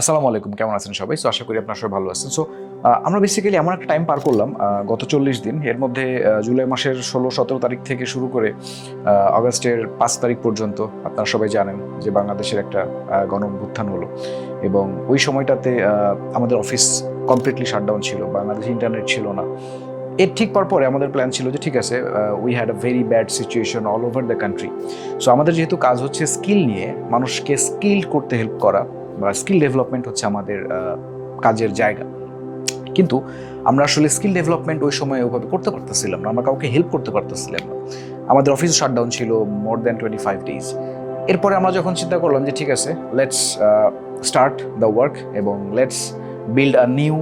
আসসালামু আলাইকুম, কেমন আছেন সবাই? সো আশা করি আপনার সবাই ভালো আছেন। সো আমরা বেসিক্যালি এমন একটা টাইম পার করলাম গত চল্লিশ দিন। এর মধ্যে জুলাই মাসের ষোলো, সতেরো তারিখ থেকে শুরু করে আগস্টের পাঁচ তারিখ পর্যন্ত আপনারা সবাই জানেন যে বাংলাদেশের একটা গণ অভ্যুত্থান হলো। এবং ওই সময়টাতে আমাদের অফিস কমপ্লিটলি শাটডাউন ছিল, বাংলাদেশ ইন্টারনেট ছিল না। এর ঠিক পরপরে আমাদের প্ল্যান ছিল যে, ঠিক আছে we had a very bad situation all over the country so আমাদের যেহেতু কাজ হচ্ছে স্কিল নিয়ে, মানুষকে স্কিল করতে হেল্প করা বা স্কিল ডেভেলপমেন্ট হচ্ছে আমাদের কাজের জায়গা। কিন্তু আমরা আসলে স্কিল ডেভেলপমেন্ট ওই সময় ওইভাবে করতে পারতেছিলাম না, আমরা কাউকে হেল্প করতে পারতেছিলাম না। আমাদের অফিস শাটডাউন ছিল more than twenty five days এরপরে আমরা যখন চিন্তা করলাম যে ঠিক আছে লেটস স্টার্ট দ্য ওয়ার্ক এবং let's build a new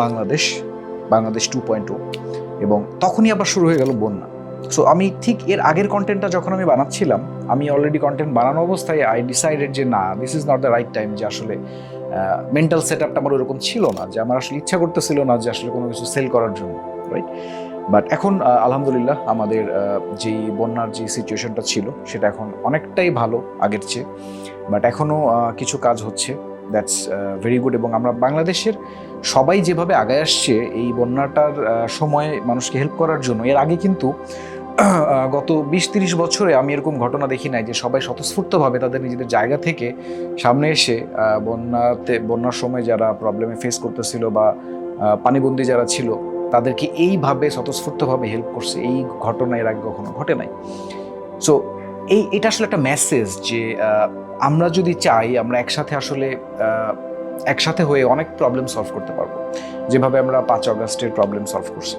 Bangladesh Bangladesh two point two এবং তখনই আবার শুরু হয়ে গেল বন্যা। সো আমি ঠিক এর আগের কন্টেন্টটা যখন আমি বানাচ্ছিলাম, আমি অলরেডি কন্টেন্ট বানানো অবস্থায় আই ডিসাইডেড যে না this is not the right time যে আসলে মেন্টাল সেট আপটা আমার ওরকম ছিল না, যে আমার আসলে ইচ্ছা করতেছিল না যে আসলে কোনো কিছু সেল করার জন্য রাইট বাট এখন আলহামদুলিল্লাহ আমাদের যেই বন্যার যে সিচুয়েশনটা ছিল, সেটা এখন অনেকটাই ভালো আগের চেয়ে। বাট এখনও কিছু কাজ হচ্ছে দ্যাটস ভেরি গুড এবং আমরা বাংলাদেশের সবাই যেভাবে আগায় আসছে এই বন্যাটার সময়ে মানুষকে হেল্প করার জন্য, এর আগে কিন্তু গত বিশ তিরিশ বছরে আমি এরকম ঘটনা দেখি নাই যে সবাই স্বতঃস্ফূর্তভাবে তাদের নিজেদের জায়গা থেকে সামনে এসে বন্যাতে, বন্যার সময় যারা প্রবলেমে ফেস করতেছিল বা পানিবন্দী যারা ছিল, তাদেরকে এইভাবে স্বতঃস্ফূর্তভাবে হেল্প করছে। এই ঘটনা এর আগে কখনো ঘটে নাই। সো এই, এটা আসলে একটা মেসেজ যে আমরা যদি চাই, আমরা একসাথে আসলে একসাথে হয়ে অনেক প্রবলেম সলভ করতে পারব। যেভাবে আমরা পাঁচ অগস্টের প্রবলেম সলভ করছি,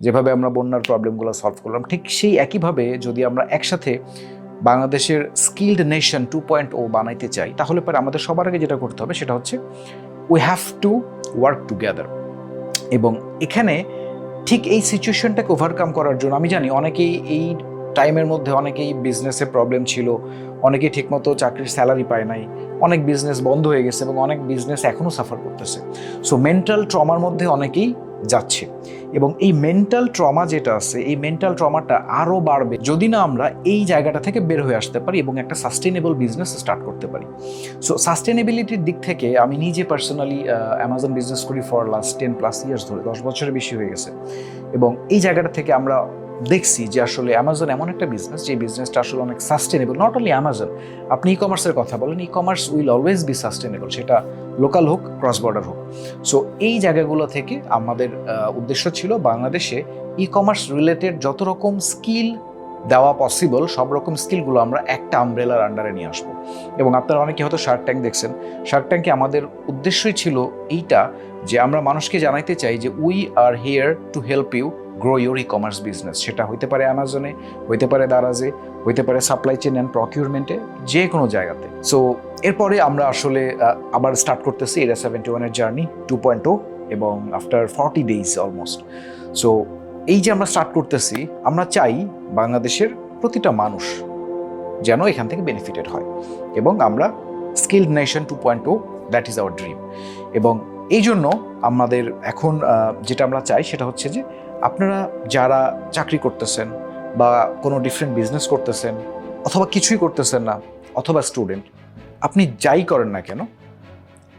যেভাবে আমরা বন্যার প্রবলেমগুলো সলভ করলাম, ঠিক সেই একইভাবে যদি আমরা একসাথে বাংলাদেশের skilled nation two point O বানাইতে চাই, তাহলে পরে আমাদের সবার আগে যেটা করতে হবে সেটা হচ্ছে we have to work together এবং এখানে ঠিক এই সিচুয়েশনটাকে ওভারকাম করার জন্য আমি জানি অনেকেই এই টাইমের মধ্যে অনেকেই বিজনেসে প্রবলেম ছিল, অনেকেই ঠিকমতো চাকরির স্যালারি পায় নাই অনেক বিজনেস বন্ধ হয়ে গেছে এবং অনেক বিজনেস এখনও সাফার করতেছে। সো মেন্টাল ট্রমার মধ্যে অনেকেই যাচ্ছে। এবং এই মেন্টাল ট্রমা যেটা আছে, এই মেন্টাল ট্রমাটা আরও বাড়বে যদি না আমরা এই জায়গাটা থেকে বের হয়ে আসতে পারি এবং একটা সাস্টেনেবল বিজনেস স্টার্ট করতে পারি। সো সাস্টেনেবিলিটির দিক থেকে আমি নিজে পার্সোনালি অ্যামাজন বিজনেস করি for last ten plus years ধরে, দশ বছরের বেশি হয়ে গেছে। এবং এই জায়গাটা থেকে আমরা দেখছি যে আসলে অ্যামাজন এমন একটা বিজনেস যে বিজনেসটা আসলে অনেক সাস্টেনেবল নট অনলি অ্যামাজন আপনি ই কমার্সের কথা বলেন e commerce will always be sustainable সেটা লোকাল হোক ক্রস বর্ডার হোক। সো এই জায়গাগুলো থেকে আমাদের উদ্দেশ্য ছিল বাংলাদেশে ই কমার্স রিলেটেড যত রকম স্কিল দেওয়া পসিবল সব রকম স্কিলগুলো আমরা একটা আমব্রেলার আন্ডারে নিয়ে আসব। এবং আপনারা অনেকে হয়তো শার্ক ট্যাঙ্ক দেখছেন। শার্ক ট্যাঙ্কে আমাদের উদ্দেশ্যই ছিল এইটা যে আমরা মানুষকে জানাইতে চাই যে we are here to help you grow your e commerce business সেটা হইতে পারে অ্যামাজনে হইতে পারে দারাজে হইতে পারে সাপ্লাই চেন অ্যান্ড প্রকিউরমেন্টে যে কোনো জায়গাতে। সো এরপরে আমরা আসলে আবার স্টার্ট করতেছি এটা সেভেন্টি ওয়ানের জার্নি টু পয়েন্ট ও এবং after forty days almost so এই যে আমরা স্টার্ট করতেছি, আমরা চাই বাংলাদেশের প্রতিটা মানুষ যেন এখান থেকে বেনিফিটেড হয়। এবং আমরা skilled nation two point O that is our dream এবং এই জন্য আমাদের এখন যেটা আমরা চাই সেটা হচ্ছে যে আপনারা যারা চাকরি করতেছেন বা কোনো ডিফারেন্ট বিজনেস করতেছেন অথবা কিছুই করতেছেন না, অথবা স্টুডেন্ট আপনি যাই করেন না কেন,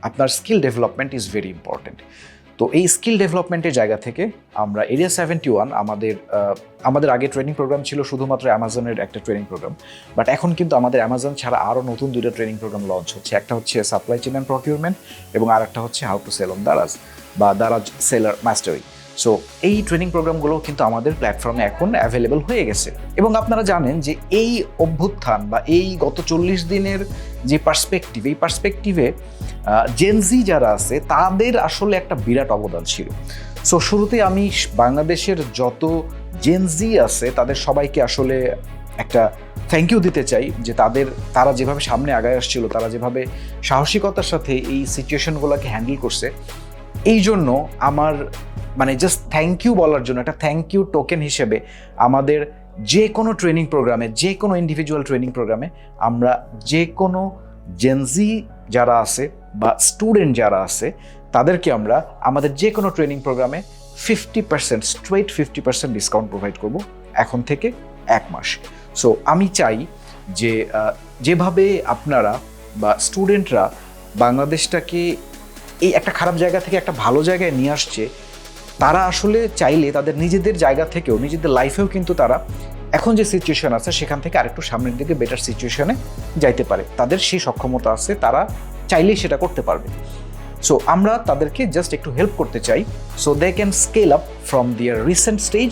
আপনার skill development is very important তো এই স্কিল ডেভেলপমেন্টের জায়গা থেকে আমরা এরিয়া সেভেন্টি ওয়ান আমাদের আমাদের আগে ট্রেনিং প্রোগ্রাম ছিল শুধুমাত্র অ্যামাজনের একটা ট্রেনিং প্রোগ্রাম বাট এখন কিন্তু আমাদের অ্যামাজন ছাড়া আরও নতুন দুটো ট্রেনিং প্রোগ্রাম লঞ্চ হচ্ছে। একটা হচ্ছে সাপ্লাই চেন অ্যান্ড প্রকিউরমেন্ট এবং আর একটা হচ্ছে how to sell on Daraz বা দারাজ সেলার মাস্টারি সো এই ট্রেনিং প্রোগ্রামগুলো কিন্তু আমাদের প্ল্যাটফর্মে এখন অ্যাভেলেবল হয়ে গেছে। এবং আপনারা জানেন যে এই অভ্যুত্থান বা এই গত চল্লিশ দিনের যে পার্সপেক্টিভ এই পার্সপেক্টিভে জেনজি যারা আছে, তাদের আসলে একটা বিরাট অবদান ছিল। সো শুরুতে আমি বাংলাদেশের যত জেনজি আছে, তাদের সবাইকে আসলে একটা থ্যাংক ইউ দিতে চাই যে তাদের, তারা যেভাবে সামনে আগায় আসছিল, তারা যেভাবে সাহসিকতার সাথে এই সিচুয়েশনগুলোকে হ্যান্ডেল করছে। এই জন্য আমার মানে জাস্ট থ্যাংক ইউ বলার জন্য, একটা থ্যাংক ইউ টোকেন হিসেবে আমাদের যে কোনো ট্রেনিং প্রোগ্রামে যে কোনো ইন্ডিভিজুয়াল ট্রেনিং প্রোগ্রামে আমরা যে কোনো জেনজি যারা আছে বা স্টুডেন্ট যারা আছে, তাদেরকে আমরা আমাদের যে কোনো ট্রেনিং প্রোগ্রামে fifty percent straight fifty percent discount provide করব এখন থেকে এক মাস। সো আমি চাই যে যেভাবে আপনারা বা স্টুডেন্টরা বাংলাদেশটাকে এই একটা খারাপ জায়গা থেকে একটা ভালো জায়গায় নিয়ে আসছে তারা আসলে চাইলে তাদের নিজেদের জায়গা থেকেও, নিজেদের লাইফেও কিন্তু তারা এখন যে সিচুয়েশন আছে, সেখান থেকে আরেকটু সামনের দিকে বেটার সিচুয়েশনে যাইতে পারে। তাদের সেই সক্ষমতা আছে, তারা চাইলেই সেটা করতে পারবে। সো আমরা তাদেরকে জাস্ট একটু হেল্প করতে চাই so they can scale up from their recent stage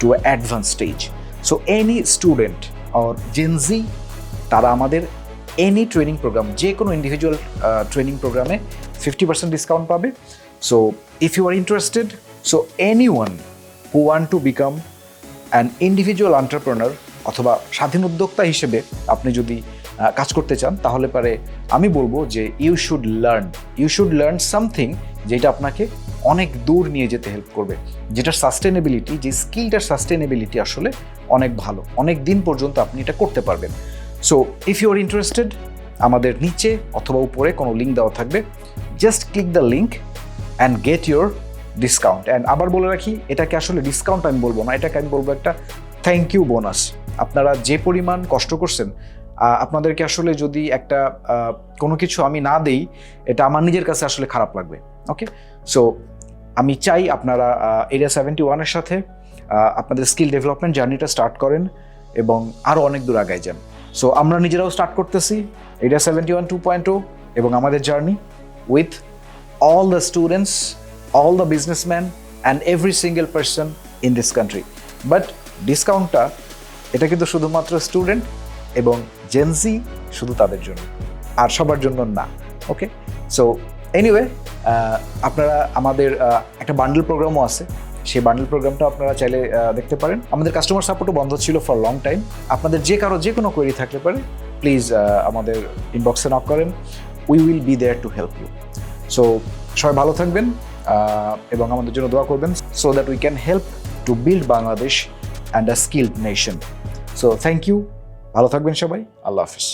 to advance stage so any student or Gen Z তারা আমাদের এনি ট্রেনিং প্রোগ্রাম যে কোনো ইন্ডিভিজুয়াল ট্রেনিং প্রোগ্রামে ফিফটি পার্সেন্ট ডিসকাউন্ট পাবে। So if you are interested so any one who want to become an individual entrepreneur অথবা স্বাধীন উদ্যোক্তা হিসেবে আপনি যদি কাজ করতে চান, তাহলে পারে আমি বলব যে you should learn you should learn something যেটা আপনাকে অনেক দূর নিয়ে যেতে হেল্প করবে। যেটা সাস্টেনেবিলিটি যে স্কিলটার সাস্টেনেবিলিটি আসলে অনেক ভালো। অনেক দিন পর্যন্ত আপনি এটা করতে পারবেন। So if you are interested আমাদের নিচে অথবা উপরে কোনো লিঙ্ক দেওয়া থাকবে। Just click the link and get your discount and আবার বলে রাখি এটাকে আসলে ডিসকাউন্ট আমি বলব না এটাকে আমি বলব একটা থ্যাংক ইউ বোনাস আপনারা যে পরিমাণ কষ্ট করছেন আপনাদেরকে আসলে যদি একটা কোনো কিছু আমি না দেই এটা আমার নিজের কাছে আসলে খারাপ লাগবে ওকে সো আমি চাই আপনারা এরিয়া সেভেন্টি ওয়ানের সাথে আপনাদের স্কিল ডেভেলপমেন্ট জার্নিটা স্টার্ট করেন এবং আরও অনেক দূর আগায় যান। সো আমরা নিজেরাও স্টার্ট করতেছি area seventy one two point O এবং আমাদের journey with all the students, all the businessmen, and every single person in this country. But ডিসকাউন্টটা এটা কিন্তু শুধুমাত্র স্টুডেন্ট এবং জেনজি শুধু তাদের জন্য আর সবার জন্য না ওকে সো এনিওয়ে আপনারা আমাদের একটা বান্ডেল প্রোগ্রামও আছে। সেই বান্ডেল প্রোগ্রামটা আপনারা চাইলে দেখতে পারেন। আমাদের কাস্টমার সাপোর্টও বন্ধ ছিল ফর লং টাইম আপনাদের যে কারও যে কোনো কোয়েরি থাকতে পারে প্লিজ আমাদের ইনবক্সে নক করেন। We will be there to help you so সবাই ভালো থাকবেন। এবং আমাদের জন্য দোয়া করবেন so that we can help to build Bangladesh and a skilled nation so thank you ভালো থাকবেন সবাই। আল্লাহ হাফিজ।